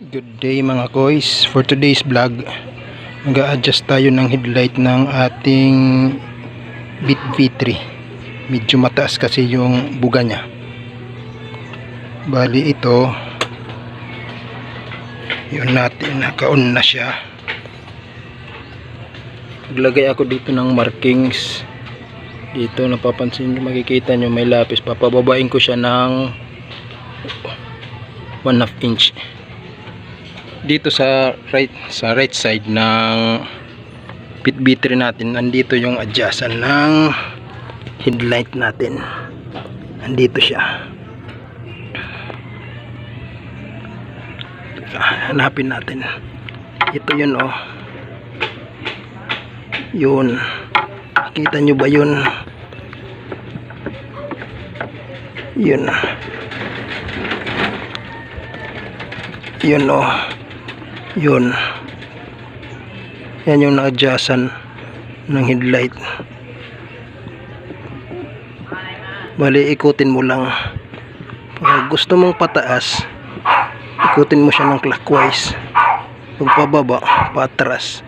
Good day mga koys. For today's vlog, mag-a-adjust tayo ng headlight ng ating Bit V3. Medyo mataas kasi yung buga niya. Bali ito, yun natin, naka-on na siya. Naglagay ako dito ng markings. Dito napapansin nyo, makikita nyo may lapis. Papababain ko siya ng 1 half inch dito sa right sa right side ng pit B3 natin nandito yung adjustan ng headlight natin. Nandito siya. Hanapin natin. Ito yun oh. Yun. Kita nyo ba yun? Yun. Yun oh yun. Yan yung na-adjustan ng headlight. Bali ikutin mo lang. Pag gusto mong pataas ikutin mo siya ng clockwise. Pag pababa patras.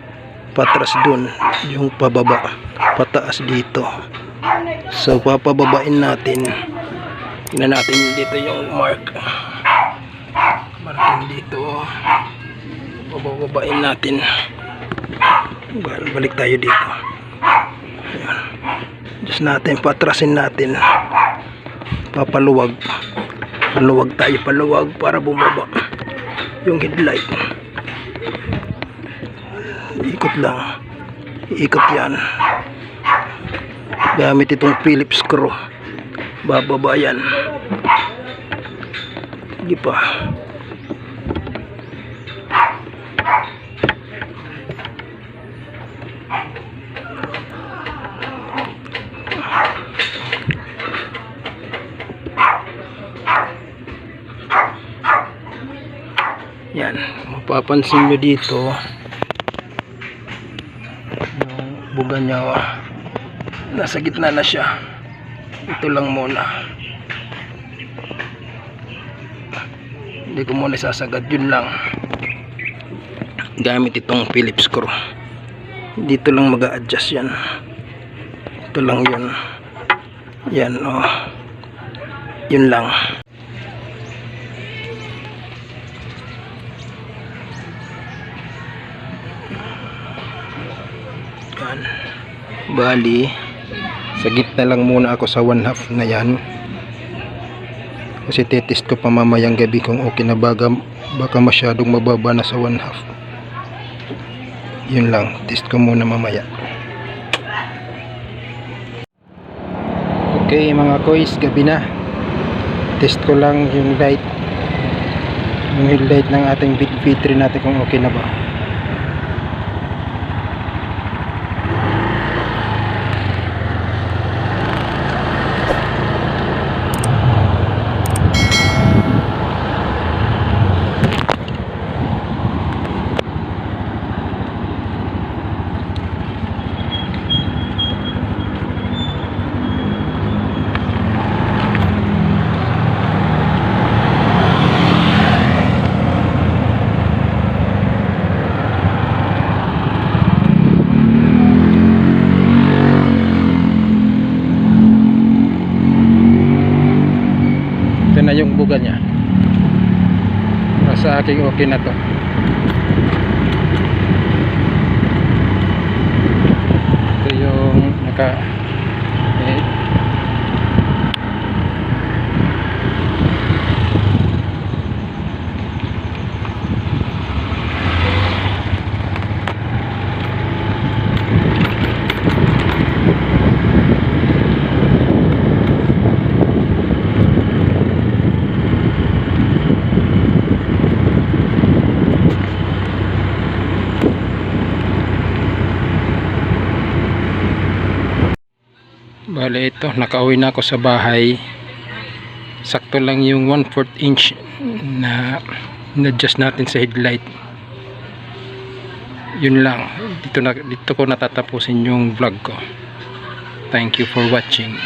Patras dun yung pababa. Pataas dito. So papababain natin. Tingnan natin dito yung mark. Marking dito bababain natin. Bal- balik tayo dito. Ayan. just natin patrasin natin. Papaluwag. Paluwag tayo paluwag para bumaba yung headlight. Ikot lang. Ikot yan. Gamit itong Phillips screw. Bababa yan. Hindi pa Yan, mapapansin nyo dito yung buga niya nasa gitna na siya. Ito lang muna. Hindi ko muna sasagad, yun lang. Gamit itong Phillips screw. Dito lang mag adjust yan. Ito lang yun. Yan oh. Yun lang. Yan. Bali, sa gitna lang muna ako sa one half na yan. Kasi titest ko pa mamayang gabi kung okay na baga, baka masyadong mababa na sa one half. Yun lang, test ko muna mamaya. Okay mga kois, gabi na. Test ko lang yung light. Yung headlight ng ating Big V3 natin kung okay na ba. Buga niya. Sa aking okay na to. Ito yung naka Bale ito, nakauwi na ako sa bahay. Sakto lang yung 1 4 inch na na-adjust natin sa headlight. Yun lang. Dito, na, dito ko natatapusin yung vlog ko. Thank you for watching.